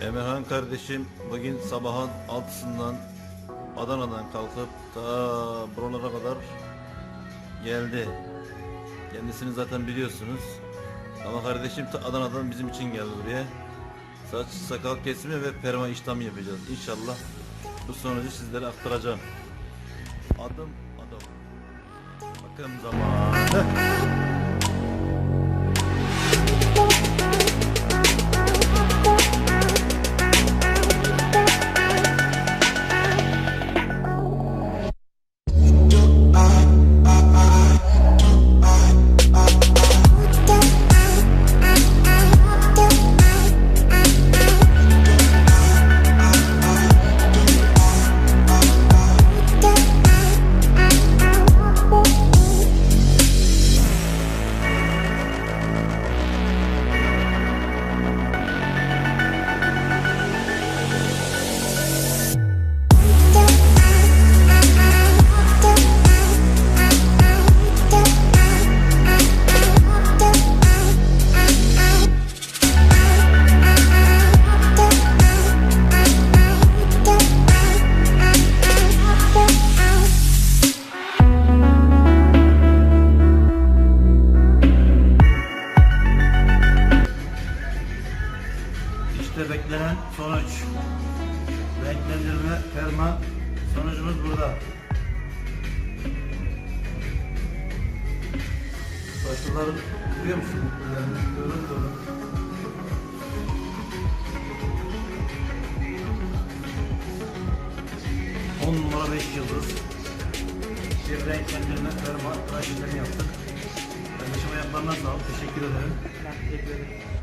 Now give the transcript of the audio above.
Emirhan kardeşim bugün sabahın altısından Adana'dan kalkıp ta buralara kadar geldi. Kendisini zaten biliyorsunuz. Ama kardeşim ta Adana'dan bizim için geldi buraya. Saç sakal kesimi ve perma işlem yapacağız. İnşallah bu sonucu sizlere aktaracağım. Adım adım. Bakın zamanı. İşte beklenen sonuç. Renklendirme, perma sonucumuz burada. Saçlıları görüyor musun? Görün görün. On numara beş yıldız. Bir renklendirme, tıraş işlemi yaptık. Kardeşime yapmanlar sağ ol. Teşekkür ederim. Teşekkür ederim.